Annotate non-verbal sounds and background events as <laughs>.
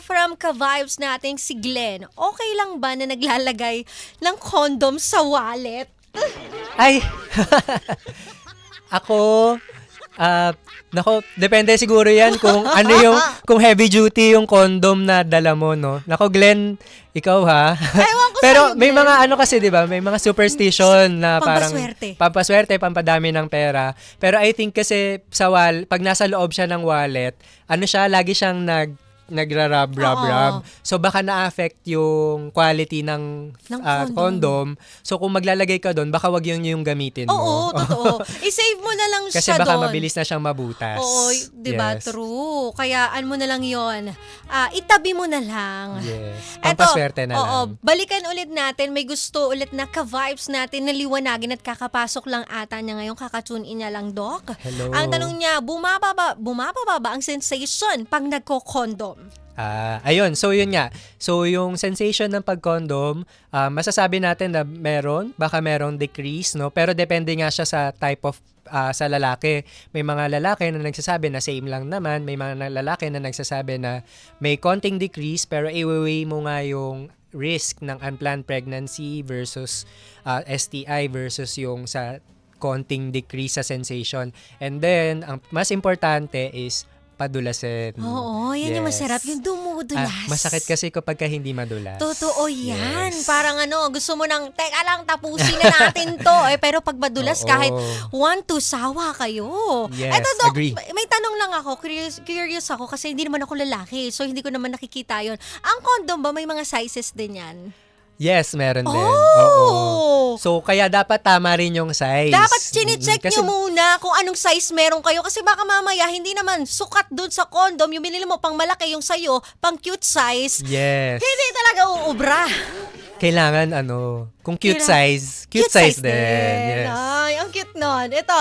from ka-vibes nating si Glenn, okay lang ba na naglalagay ng condom sa wallet? Ay! <laughs> Ako, ah, nako, depende siguro yan kung ano yung, kung heavy duty yung condom na dala mo, no? Nako, Glenn, ikaw ha? <laughs> Pero sa'yo, may Glenn. mga ano kasi, di ba? May mga superstition na parang... Pampaswerte. Pampaswerte, pampadami ng pera. Pero I think kasi sa wal, pag nasa loob siya ng wallet, ano siya, lagi siyang nag nagra-rub, rub, Oo. rub. So baka na-affect yung quality ng, Ng ah, condom. condom. So kung maglalagay ka doon, baka wag yun yung gamitin mo. Oo, <laughs> totoo. I-save mo na lang Kasi siya baka doon. mabilis na siyang mabutas. Oo, di ba? Yes. True. Kaya ano mo na lang yon. Ah, itabi mo na lang. Yes. Eto, Pampaswerte na oo, lang. balikan ulit natin. May gusto ulit na ka-vibes natin na liwanagin at kakapasok lang ata niya ngayon. Kakatune in niya lang, Doc. Hello. Ang tanong niya, bumababa, bumababa ba ang sensation pag nagko-condom? Ah, ayun, so yun nga. So yung sensation ng pagkondom, ah, masasabi natin na meron, baka merong decrease, no? Pero depende nga siya sa type of ah, sa lalaki. May mga lalaki na nagsasabi na same lang naman, may mga lalaki na nagsasabi na may konting decrease pero i-weigh mo nga yung risk ng unplanned pregnancy versus ah, STI versus yung sa konting decrease sa sensation. And then, ang mas importante is padulasin. Oo, yan yung Yes. masarap. Yung dumudulas. Ah, masakit kasi kapag ka hindi madulas. Totoo yan. Yes. Parang ano, gusto mo nang, teka lang, tapusin na natin to. <laughs> Eh, pero pag madulas, Oo. kahit one to sawa kayo. Yes, Eto, Dok, agree. may may tanong lang ako. Curious, curious ako kasi hindi naman ako lalaki. So, hindi ko naman nakikita yon. Ang condom ba, may mga sizes din yan? Yes, meron din. Oh! Oo. So, kaya dapat tama rin yung size. Dapat chinecheck Mm, kasi- nyo muna kung anong size meron kayo kasi baka mamaya hindi naman sukat dun sa condom yung binili mo pang malaki yung sayo, pang cute size. Yes. Hindi talaga uubra. Kailangan ano, kung cute Kailangan- size, cute, size, din. Yes. Ay, ang cute nun. Ito,